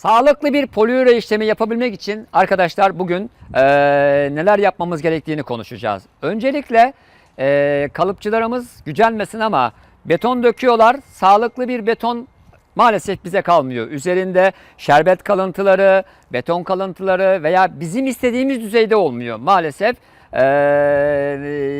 Sağlıklı bir poliüre işlemi yapabilmek için arkadaşlar bugün eee, neler yapmamız gerektiğini konuşacağız. Öncelikle eee, kalıpçılarımız gücenmesin ama beton döküyorlar. Sağlıklı bir beton maalesef bize kalmıyor. Üzerinde şerbet kalıntıları, beton kalıntıları veya bizim istediğimiz düzeyde olmuyor maalesef. Eee,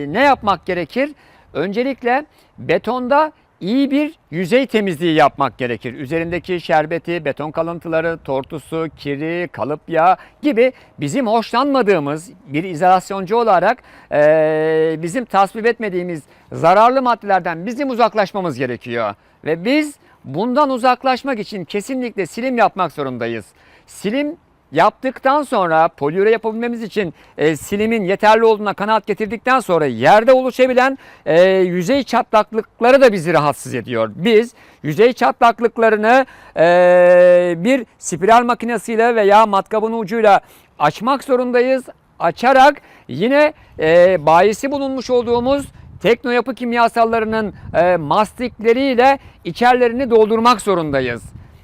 ne yapmak gerekir? Öncelikle betonda iyi bir yüzey temizliği yapmak gerekir. Üzerindeki şerbeti, beton kalıntıları, tortusu, kiri, kalıp yağı gibi bizim hoşlanmadığımız bir izolasyoncu olarak eee, bizim tasvip etmediğimiz zararlı maddelerden bizim uzaklaşmamız gerekiyor. Ve biz bundan uzaklaşmak için kesinlikle silim yapmak zorundayız. Silim Yaptıktan sonra poliüre yapabilmemiz için e, silimin yeterli olduğuna kanaat getirdikten sonra yerde oluşabilen e, yüzey çatlaklıkları da bizi rahatsız ediyor. Biz yüzey çatlaklıklarını e, bir spiral makinesiyle veya matkabın ucuyla açmak zorundayız. Açarak yine e, bayisi bulunmuş olduğumuz tekno yapı kimyasallarının e, mastikleriyle içerlerini doldurmak zorundayız.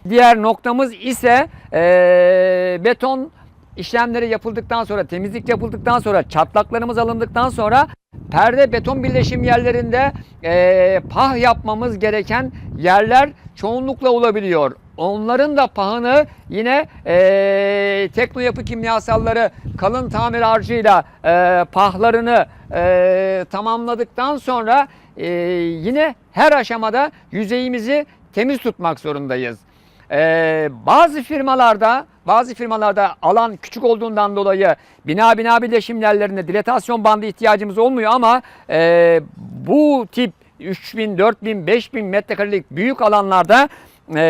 Diğer noktamız ise e, beton işlemleri yapıldıktan sonra, temizlik yapıldıktan sonra, çatlaklarımız alındıktan sonra perde beton birleşim yerlerinde e, pah yapmamız gereken yerler çoğunlukla olabiliyor. Onların da pahını yine e, tekno yapı kimyasalları kalın tamir harcıyla e, pahlarını e, tamamladıktan sonra e, yine her aşamada yüzeyimizi temiz tutmak zorundayız. Ee, bazı firmalarda bazı firmalarda alan küçük olduğundan dolayı bina bina birleşim yerlerinde dilatasyon bandı ihtiyacımız olmuyor ama e, bu tip 3000, 4000, 5000 metrekarelik büyük alanlarda e,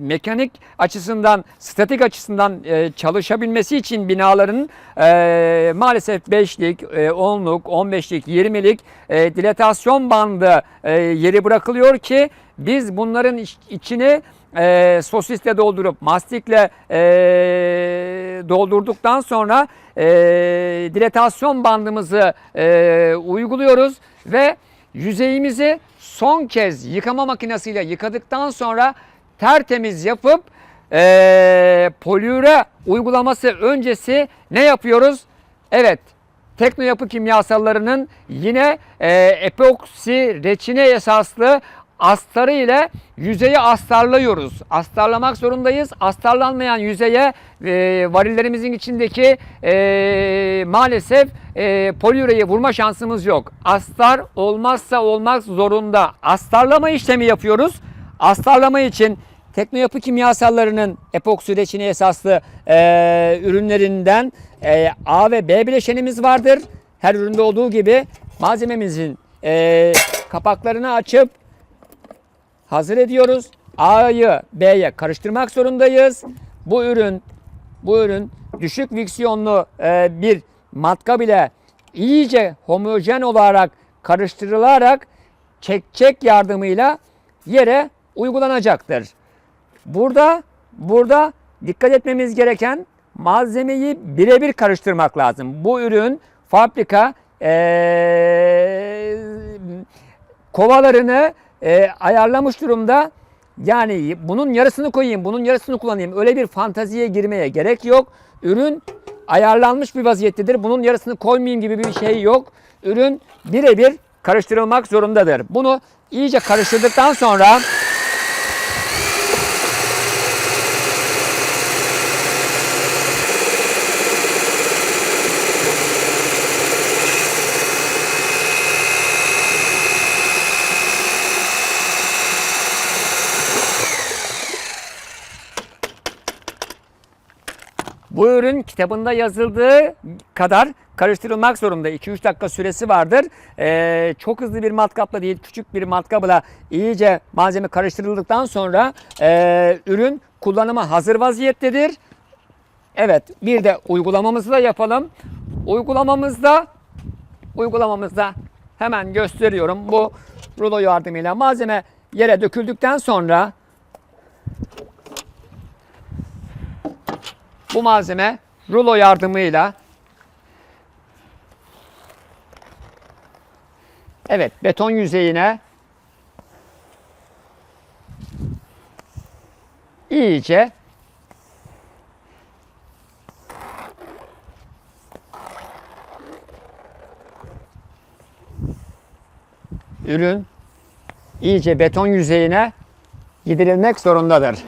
mekanik açısından, statik açısından e, çalışabilmesi için binaların e, maalesef 5'lik, e, 10'luk, 15'lik, 20'lik e, dilatasyon bandı e, yeri bırakılıyor ki biz bunların iç- içini e, sosisle doldurup mastikle e, doldurduktan sonra e, dilatasyon bandımızı e, uyguluyoruz ve yüzeyimizi son kez yıkama makinesiyle yıkadıktan sonra tertemiz yapıp e, poliüre uygulaması öncesi ne yapıyoruz? Evet Tekno yapı kimyasallarının yine e, epoksi reçine esaslı astarı ile yüzeyi astarlıyoruz. Astarlamak zorundayız. Astarlanmayan yüzeye e, varillerimizin içindeki e, maalesef e, poliüreyi vurma şansımız yok. Astar olmazsa olmak zorunda. Astarlama işlemi yapıyoruz. Astarlama için Tekno yapı kimyasallarının epoksi reçine esaslı e, ürünlerinden e, A ve B bileşenimiz vardır. Her üründe olduğu gibi malzememizin e, kapaklarını açıp hazır ediyoruz. A'yı B'ye karıştırmak zorundayız. Bu ürün bu ürün düşük viksiyonlu e, bir matkap ile iyice homojen olarak karıştırılarak çekçek yardımıyla yere uygulanacaktır. Burada burada dikkat etmemiz gereken malzemeyi birebir karıştırmak lazım. Bu ürün fabrika eee, kovalarını e, ayarlamış durumda. Yani bunun yarısını koyayım, bunun yarısını kullanayım. Öyle bir fantaziye girmeye gerek yok. Ürün ayarlanmış bir vaziyettedir. Bunun yarısını koymayayım gibi bir şey yok. Ürün birebir karıştırılmak zorundadır. Bunu iyice karıştırdıktan sonra Bu ürün kitabında yazıldığı kadar karıştırılmak zorunda. 2-3 dakika süresi vardır. Ee, çok hızlı bir matkapla değil, küçük bir matkapla iyice malzeme karıştırıldıktan sonra e, ürün kullanıma hazır vaziyettedir. Evet, bir de uygulamamızı da yapalım. Uygulamamızda uygulamamızda hemen gösteriyorum. Bu rulo yardımıyla malzeme yere döküldükten sonra bu malzeme rulo yardımıyla evet beton yüzeyine iyice ürün iyice beton yüzeyine gidirilmek zorundadır.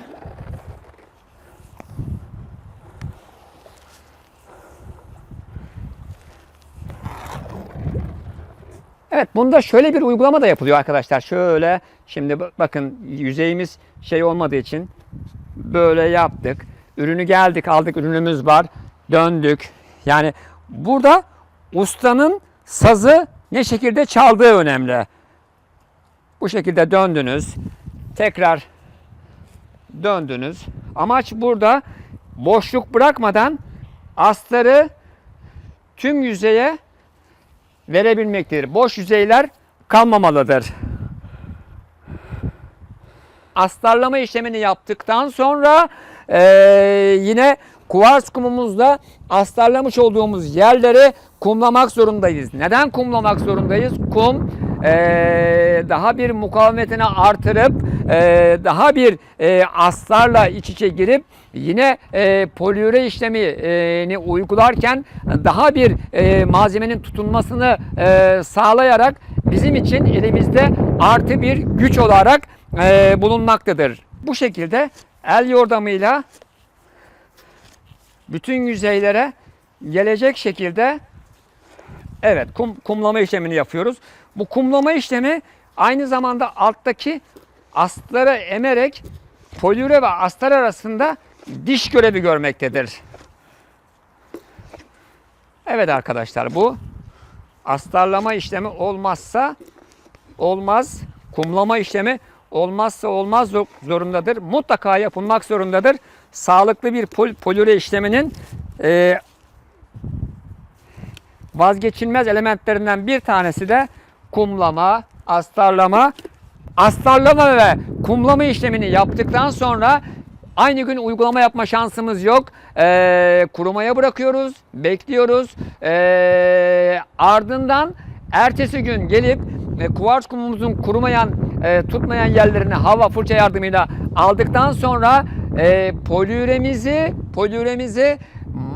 Evet bunda şöyle bir uygulama da yapılıyor arkadaşlar. Şöyle şimdi bak- bakın yüzeyimiz şey olmadığı için böyle yaptık. Ürünü geldik aldık ürünümüz var. Döndük. Yani burada ustanın sazı ne şekilde çaldığı önemli. Bu şekilde döndünüz. Tekrar döndünüz. Amaç burada boşluk bırakmadan astarı tüm yüzeye verebilmektir. Boş yüzeyler kalmamalıdır. Astarlama işlemini yaptıktan sonra eee, yine kuvars kumumuzla astarlamış olduğumuz yerleri kumlamak zorundayız. Neden kumlamak zorundayız? Kum eee, daha bir mukavemetini artırıp eee, daha bir eee, astarla iç içe girip yine eee poliüre işlemini uygularken daha bir eee, malzemenin tutunmasını eee, sağlayarak bizim için elimizde artı bir güç olarak eee, bulunmaktadır. Bu şekilde el yordamıyla bütün yüzeylere gelecek şekilde evet kum, kumlama işlemini yapıyoruz. Bu kumlama işlemi aynı zamanda alttaki astarı emerek poliüre ve astar arasında diş görevi görmektedir. Evet arkadaşlar bu astarlama işlemi olmazsa olmaz. Kumlama işlemi olmazsa olmaz zor- zorundadır. Mutlaka yapılmak zorundadır. Sağlıklı bir pol, polüre işleminin e, vazgeçilmez elementlerinden bir tanesi de kumlama, astarlama. Astarlama ve kumlama işlemini yaptıktan sonra aynı gün uygulama yapma şansımız yok. Ee, kurumaya bırakıyoruz, bekliyoruz. Ee, ardından ertesi gün gelip e, kuvars kumumuzun kurumayan, e, tutmayan yerlerini hava fırça yardımıyla aldıktan sonra e, poliüremizi, poliüremizi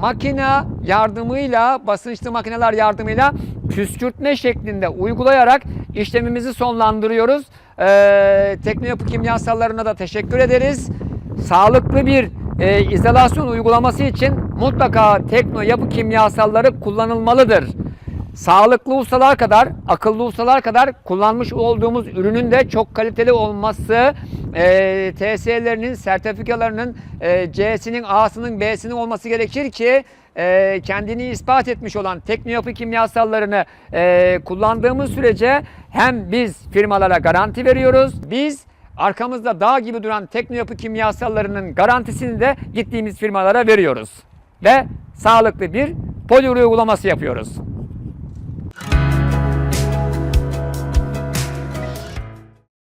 makine yardımıyla, basınçlı makineler yardımıyla püskürtme şeklinde uygulayarak işlemimizi sonlandırıyoruz. Ee, Teknoyapı kimyasallarına da teşekkür ederiz. Sağlıklı bir e, izolasyon uygulaması için mutlaka tekno yapı kimyasalları kullanılmalıdır. Sağlıklı ustalar kadar, akıllı ustalar kadar kullanmış olduğumuz ürünün de çok kaliteli olması, e, TSE'lerinin, sertifikalarının e, C'sinin, A'sının, B'sinin olması gerekir ki e, kendini ispat etmiş olan teknoyapı kimyasallarını e, kullandığımız sürece hem biz firmalara garanti veriyoruz, biz arkamızda dağ gibi duran teknoyapı kimyasallarının garantisini de gittiğimiz firmalara veriyoruz. Ve sağlıklı bir poliür uygulaması yapıyoruz.